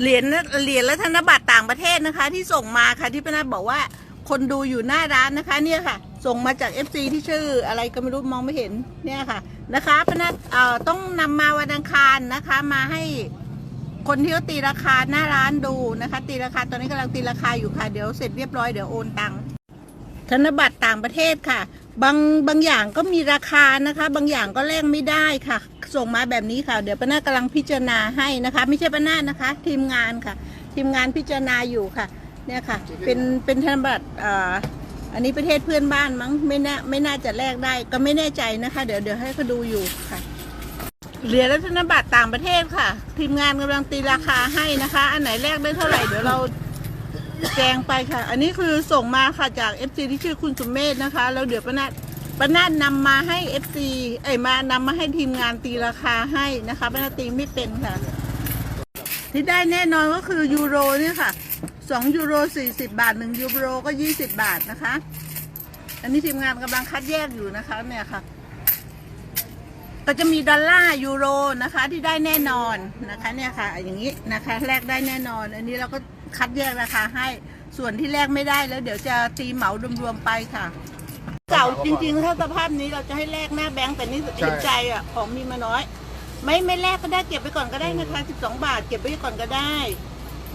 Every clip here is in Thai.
เหรียญเหรียญและธนบัตรต่างประเทศนะคะ ที่ส่งมาค่ะที่ป้านาฏบอกว่า คนดูอยู่หน้าร้านนะคะ เนี่ยค่ะ ส่งมาจาก FC ที่ชื่ออะไรก็ไม่รู้มองไม่เห็นเนี่ยค่ะนะคะป้านาฏเอ่อต้องนำมาวันอังคารนะคะ มาให้คนที่เขาตีราคาหน้าร้านดูนะคะ ตีราคาตอนนี้กำลังตีราคาอยู่ค่ะเดี๋ยวเสร็จเรียบร้อยเดี๋ยวโอนตังค์ธนบัตรต่างประเทศค่ะ บางบางอย่างก็มีราคานะคะ บางอย่างก็แลกไม่ได้ค่ะ ส่งมาแบบนี้ค่ะ เดี๋ยวป้านากำลังพิจารณาให้นะคะ ไม่ใช่ป้านานะคะ ทีมงานค่ะ ทีมงานพิจารณาอยู่ค่ะ เนี่ยค่ะ เป็นเป็นธนบัตรอ่ออันนี้ประเทศเพื่อนบ้านมั้งไม่น่าไม่น่าจะแลกได้ก็ไม่แน่ใจนะคะ เดี๋ยวเดี๋ยวให้เขาดูอยู่ค่ะเหรียญและธนบัตรต่างประเทศค่ะ ทีมงานกำลังตีราคาให้นะคะ อันไหนแลกได้เท่าไหร่เดี๋ยวเรา แจงไปค่ะ อันนี้คือส่งมาค่ะจาก FC ที่ชื่อคุณสุมเมธนะคะ แล้วเดี๋ยวป้านาฏป้านาฏนำมาให้ FC เอ้ยมานำมาให้ทีมงานตีราคาให้นะคะป้านาตีไม่เป็นค่ะ ที่ได้แน่นอนก็คือยูโรเนี่ยค่ะสองยูโรสี่สิบาทหนึ่งยูโรก็ยี่สิบาทนะคะ อันนี้ทีมงานกำลังคัดแยกอยู่นะคะเนี่ยค่ะ ก็จะมีดอลลาร์ยูโรนะคะ ที่ได้แน่นอนนะคะ เนี่ยค่ะ อย่างนี้นะคะ แลกได้แน่นอน อันนี้เราก็ คัดแยกราคาให้ ส่วนที่แลกไม่ได้แล้วเดี๋ยวจะตีเหมารวมๆไปค่ะ เก่าจริงๆ ถ้าสภาพนี้เราจะให้แลกหน้าแบงก์แต่นี่เห็นใจอะของมีมาน้อย ไม่ไม่แลกก็ได้เก็บไปก่อนก็ได้นะคะ 12 บาท เก็บไว้ก่อนก็ได้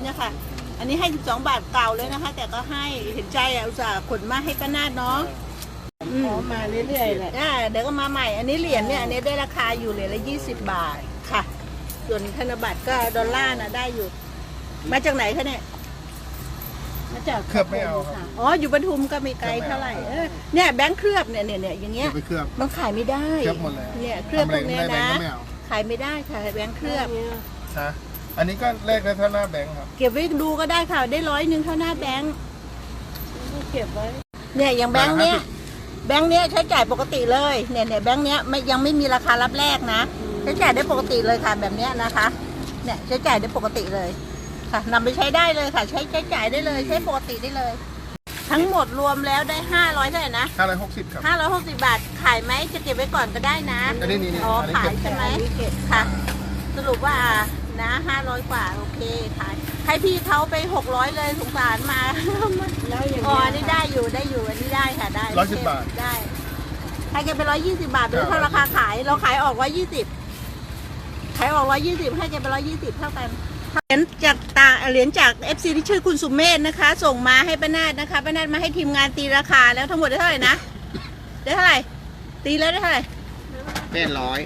เนี่ยค่ะ อันนี้ให้ 12 บาทเก่าเลยนะคะ แต่ก็ให้เห็นใจอะอุตส่าห์ขนมาให้ป้านาดเนาะอืมมาเรื่อยๆแหละอ่าเดี๋ยวก็มาใหม่ อันนี้เหรียญเนี่ยอันนี้ได้ราคาอยู่เหรียญละยี่สิบบาทค่ะ ส่วนธนบัตรก็ดอลลาร์นะได้อยู่ มาจากไหนคะเนี่ย มาจากเคลือบไม่เอาครับ อ๋อ อยู่ปทุมก็ไม่ไกลเท่าไหร่เออเนี่ยแบงค์เคลือบเนี่ยเนี่ยเนี่ยอย่างเงี้เก็ยบไปเคลือบ มันขายไม่ได้เคลือบหมดเลยเนี่ยเคลือบพวกเนี้ยทำอะไรนะไม่ได้แบงค์ก็ไม่เอา ขายไม่ได้ค่ะแบงค์เคลือบ ฮะอันนี้ก็เลขได้เท่าหน้าแบงค์ครับเก็บไว้ดูก็ได้ค่ะ ได้ร้อยหนึ่งเท่าหน้าแบงค์เก็บไว้ เนี่ยอย่างแบงค์เนี้ย แบงค์เนี้ยใช้จ่ายปกติเลย เนี่ยเนี่ยแบงค์เนี้ยไม่ยังไม่มีราคารับแรกนะ ใช้จ่ายได้ปกติเลยค่ะแบบเนี้ยนะคะ เนี่ยใช้จ่ายได้ปกติเลย ค่ะนำไปใช้ได้เลยค่ะ ใช้ใช้จ่ายได้เลยใช้ปกติได้เลย ทั้งหมดรวมแล้วได้ห้าร้อยเท่าไหร่นะห้าร้อยหกสิบครับห้าร้อยหกสิบาท ขายไหมจะเก็บไว้ก่อนก็ได้นะอันนี้นี่นี่อ๋ออันนี้ขายเก็บ ใช่ไหมอันนี้เก็บค่ะ สรุปว่านะห้าร้อยกว่าโอเคขายให้พี่เขาไปหกร้อยเลยสงสารมาแล้วอย่างอ๋อเงี้ยอันนี้ได้อยู่ได้อยู่อันนี้ได้ค่ะได้ร้อยสิบบาท ได้ให้แกไปร้อยยี่สิบาทหรือครับเท่าราคาขายเราขายออกร้อยยี่สิบขายออกร้อยยี่สิบให้แกไปร้อยยี่สิบเท่ากัน เหรียญจากตาเหรียญจากเอฟซีที่ชื่อคุณสุมเมธนะคะ ส่งมาให้ป้านาดนะคะป้านาดมาให้ทีมงานตีราคาแล้วทั้งหมดได้เท่าไหร่นะได้เท่าไหร่ตีแล้วได้เท่าไหร่แปดร้อย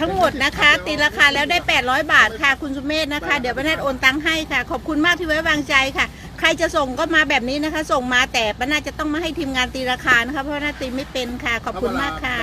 ทั้งหมดนะคะ ตีราคาแล้วได้ 800 บาทค่ะ คุณสุเมธนะคะ เดี๋ยวป้าแนทโอนตังค์ให้ค่ะ ขอบคุณมากที่ไว้วางใจค่ะ ใครจะส่งก็มาแบบนี้นะคะ ส่งมาแต่ป้านาจะต้องมาให้ทีมงานตีราคานะคะเพราะว่านาตีไม่เป็นค่ะ ขอบคุณมากค่ะ